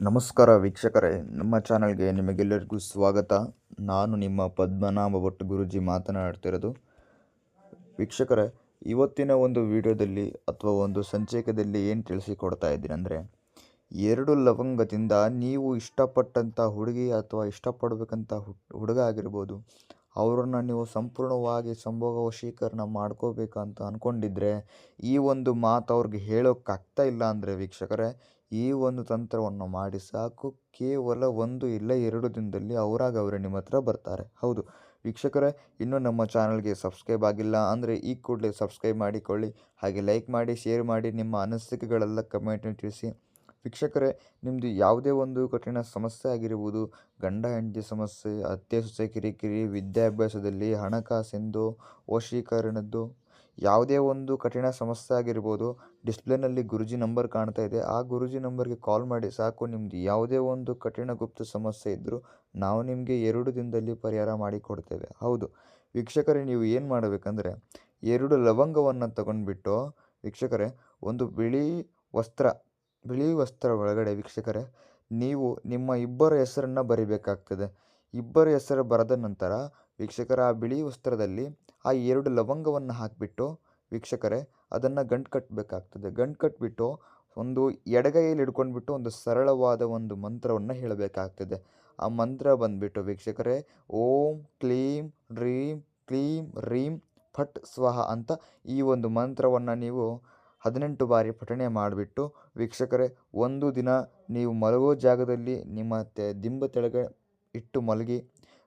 ನಮಸ್ಕಾರ ವೀಕ್ಷಕರೇ, ನಮ್ಮ ಚಾನಲ್ಗೆ ನಿಮಗೆಲ್ಲರಿಗೂ ಸ್ವಾಗತ. ನಾನು ನಿಮ್ಮ ಪದ್ಮನಾಭ ಭಟ್ ಗುರುಜಿ ಮಾತನಾಡ್ತಿರೋದು. ವೀಕ್ಷಕರೇ, ಇವತ್ತಿನ ಒಂದು ವಿಡಿಯೋದಲ್ಲಿ ಅಥವಾ ಒಂದು ಸಂಚಿಕೆಯಲ್ಲಿ ಏನು ತಿಳಿಸಿಕೊಡ್ತಾ ಇದ್ದೀನಿ ಅಂದರೆ ಎರಡು ಲವಂಗದಿಂದ ನೀವು ಇಷ್ಟಪಟ್ಟಂಥ ಹುಡುಗಿ ಅಥವಾ ಇಷ್ಟಪಡಬೇಕಂತ ಹುಡುಗ ಆಗಿರ್ಬೋದು ಅವರನ್ನು ನೀವು ಸಂಪೂರ್ಣವಾಗಿ ಸಂಭೋಗ ವಶೀಕರಣ ಮಾಡ್ಕೋಬೇಕಂತ ಅಂದ್ಕೊಂಡಿದ್ರೆ ಈ ಒಂದು ಮಾತು ಅವ್ರಿಗೆ ಹೇಳೋಕ್ಕಾಗ್ತಾ ಇಲ್ಲ ಅಂದರೆ ವೀಕ್ಷಕರೇ, ಈ ಒಂದು ತಂತ್ರವನ್ನು ಮಾಡಿ ಸಾಕು. ಕೇವಲ ಒಂದು ಇಲ್ಲ ಎರಡು ದಿನದಲ್ಲಿ ಅವರಾಗ ಅವರೇ ನಿಮ್ಮ ಹತ್ರ ಬರ್ತಾರೆ. ಹೌದು. ವೀಕ್ಷಕರೇ, ಇನ್ನೂ ನಮ್ಮ ಚಾನಲ್ಗೆ ಸಬ್ಸ್ಕ್ರೈಬ್ ಆಗಿಲ್ಲ ಅಂದರೆ ಈ ಕೂಡಲೇ ಸಬ್ಸ್ಕ್ರೈಬ್ ಮಾಡಿಕೊಳ್ಳಿ. ಹಾಗೆ ಲೈಕ್ ಮಾಡಿ, ಶೇರ್ ಮಾಡಿ, ನಿಮ್ಮ ಅನಿಸಿಕೆಗಳೆಲ್ಲ ಕಮೆಂಟ್ನ ತಿಳಿಸಿ. ವೀಕ್ಷಕರೇ ನಿಮ್ಮದು ಯಾವುದೇ ಒಂದು ಕಠಿಣ ಸಮಸ್ಯೆ ಆಗಿರ್ಬೋದು, ಗಂಡ, ಹೆಂಡತಿ ಸಮಸ್ಯೆ ಅತ್ತೆ ಸೊಸೆ ಕಿರಿಕಿರಿ, ವಿದ್ಯಾಭ್ಯಾಸದಲ್ಲಿ ಹಣಕಾಸಿಂದು, ವಶೀಕರಣದ್ದು, ಯಾವುದೇ ಒಂದು ಕಠಿಣ ಸಮಸ್ಯೆ ಆಗಿರ್ಬೋದು, ಡಿಸ್ಪ್ಲೇನಲ್ಲಿ ಗುರುಜಿ ನಂಬರ್ ಕಾಣ್ತಾ ಇದೆ. ಆ ಗುರುಜಿ ನಂಬರ್ಗೆ ಕಾಲ್ ಮಾಡಿ, ಸಾಕು ನಿಮ್ಮದು ಯಾವುದೇ ಒಂದು ಕಠಿಣ ಗುಪ್ತ ಸಮಸ್ಯೆ ಇದ್ದರೂ ನಾವು ನಿಮಗೆ ಎರಡು ದಿನದಲ್ಲಿ ಪರಿಹಾರ ಮಾಡಿಕೊಡ್ತೇವೆ. ಹೌದು. ವೀಕ್ಷಕರೇ, ನೀವು ಏನು ಮಾಡಬೇಕಂದ್ರೆ, ಎರಡು ಲವಂಗವನ್ನು ತಗೊಂಡ್ಬಿಟ್ಟು, ವೀಕ್ಷಕರೇ, ಒಂದು ಬಿಳಿ ವಸ್ತ್ರ ಬಿಳಿ ವಸ್ತ್ರ ಒಳಗಡೆ ವೀಕ್ಷಕರೇ, ನೀವು ನಿಮ್ಮ ಇಬ್ಬರ ಹೆಸರನ್ನು ಬರಿಬೇಕಾಗ್ತದೆ. ಇಬ್ಬರ ಹೆಸರು ಬರೆದ ನಂತರ ವೀಕ್ಷಕರ ಆ ಬಿಳಿ ವಸ್ತ್ರದಲ್ಲಿ ಆ ಎರಡು ಲವಂಗವನ್ನು ಹಾಕಿಬಿಟ್ಟು ವೀಕ್ಷಕರೇ, ಅದನ್ನು ಗಂಟು ಕಟ್ಟಬೇಕಾಗ್ತದೆ ಗಂಟು ಕಟ್ಟಿಬಿಟ್ಟು ಒಂದು ಎಡಗೈಯಲ್ಲಿ ಹಿಡ್ಕೊಂಡ್ಬಿಟ್ಟು ಒಂದು ಸರಳವಾದ ಒಂದು ಮಂತ್ರವನ್ನು ಹೇಳಬೇಕಾಗ್ತದೆ. ಆ ಮಂತ್ರ ಬಂದುಬಿಟ್ಟು ವೀಕ್ಷಕರೇ, ಓಂ ಕ್ಲೀಂ ರೀಂ ಕ್ಲೀಂ ರೀಂ ಫಟ್ ಸ್ವಹ ಅಂತ ಈ ಒಂದು ಮಂತ್ರವನ್ನು ನೀವು ಹದಿನೆಂಟು ಬಾರಿ ಪಠಣೆ ಮಾಡಿಬಿಟ್ಟು, ವೀಕ್ಷಕರೇ, ಒಂದು ದಿನ ನೀವು ಮಲಗೋ ಜಾಗದಲ್ಲಿ ನಿಮ್ಮ ತೆ, ದಿಂಬ ತೆಳಗೆ ಇಟ್ಟು ಮಲಗಿ,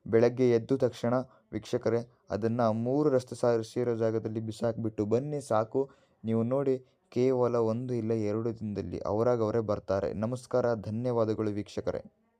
ಬೆಳಗ್ಗೆ ಎದ್ದ ತಕ್ಷಣ ವೀಕ್ಷಕರೇ, ಅದನ್ನು ಮೂರು ರಸ್ತೆ ಸೇರೋ ಜಾಗದಲ್ಲಿ ಬಿಸಾಕಿಬಿಟ್ಟು ಬನ್ನಿ, ಸಾಕು. ನೀವು ನೋಡಿ, ಕೇವಲ ಒಂದು ಇಲ್ಲ ಎರಡು ದಿನದಲ್ಲಿ ಅವರಾಗವರೇ ಬರ್ತಾರೆ. ನಮಸ್ಕಾರ, ಧನ್ಯವಾದಗಳು ವೀಕ್ಷಕರೇ.